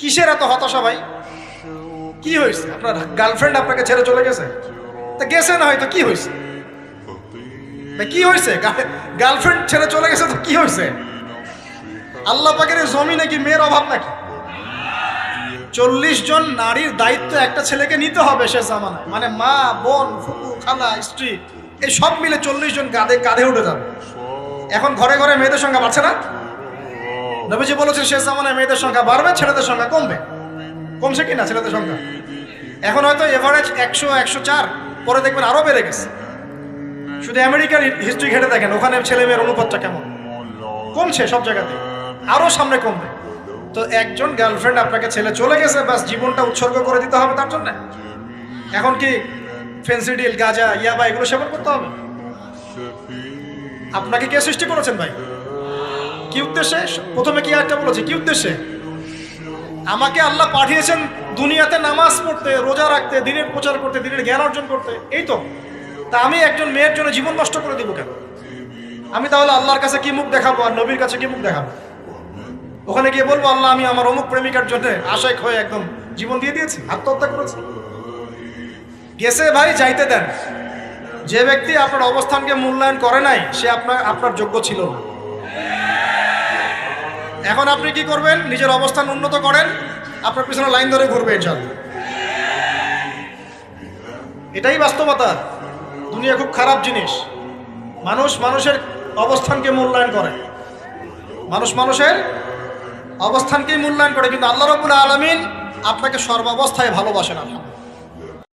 কিসের এত হতাশা ভাই? কি হয়েছে? আপনার গার্লফ্রেন্ড আপনাকে ছেড়ে চলে গেছে? তা গেছে না হয়তো, কি হয়েছে? কি হয়েছে? গার্লফ্রেন্ড ছেড়ে চলে গেছে তো কি হয়েছে? আল্লাহ পাকের জমি নাকি মেয়ের অভাব নাকি? চল্লিশ জন নারীর দায়িত্ব একটা ছেলেকে নিতে হবে সে জামানায়। মানে মা, বোন, ফুপু, খালা, স্ত্রী, এই সব মিলে চল্লিশ জন কাঁধে কাঁধে উঠে যাবে। এখন ঘরে ঘরে মেয়েদের সংখ্যা বাড়ছে না? নবীজি বলেছেন, শেষ জামানায় মেয়েদের সংখ্যা বাড়বে, ছেলেদের সংখ্যা কমবে। কমছে কি না ছেলেদের সংখ্যা? এখন হয়তো এভারেজ একশো একশো চার, পরে দেখবেন আরও বেড়ে গেছে। শুধু আমেরিকার হিস্ট্রি ঘেটে দেখেন, ওখানে ছেলে মেয়ের অনুপাতটা কেমন? কমছে সব জায়গাতে আরও সামনে কমবে। তো একজন গার্লফ্রেন্ড আপনাকে ছেলে চলে গেছে, বাস জীবনটা উৎসর্গ করে দিতে হবে তার জন্য। এখন কি ফেন্সিডিল গাজা, ইয়াবা, এগুলো সেবন করতে হবে? আপনাকে কে সৃষ্টি করেছেন ভাই? কি উদ্দেশ্যে? প্রথমে কি একটা বলেছে? কি উদ্দেশ্যে? আমাকে আল্লাহ পাঠিয়েছেন দুনিয়াতে নামাজ পড়তে, রোজা রাখতে, দিনের প্রচার করতে, দিনের জ্ঞান অর্জন করতে। এই তো। তা আমি একজন মেয়ের জন্য জীবন নষ্ট করে দিব কেন? আমি তাহলে আল্লাহর কাছে কি মুখ দেখাবো আর নবীর কাছে কি মুখ দেখাবো? ওখানে গিয়ে বলব, আল্লাহ, আমি আমার অমুক প্রেমিকার জন্য আশেক হয়ে একদম জীবন দিয়ে দিয়েছি, আত্মহত্যা করেছি। গেছে, ভাই, যাইতে দেন। যে ব্যক্তি আপনার অবস্থানকে মূল্যায়ন করে নাই, সে আপনার আপনার যোগ্য ছিল না। এখন আপনি কি করবেন? নিজের অবস্থান উন্নত করেন, আপনার পিছনে লাইন ধরে ঘুরবে ইনশাল্লাহ এটাই বাস্তবতা। দুনিয়া খুব খারাপ জিনিস। মানুষ মানুষের অবস্থানকে মূল্যায়ন করে। মানুষ মানুষের অবস্থানকেই মূল্যায়ন করে, কিন্তু আল্লাহ রবুল আলমিন আপনাকে সর্বাবস্থায় ভালোবাসেন আলহামদুলিল্লাহ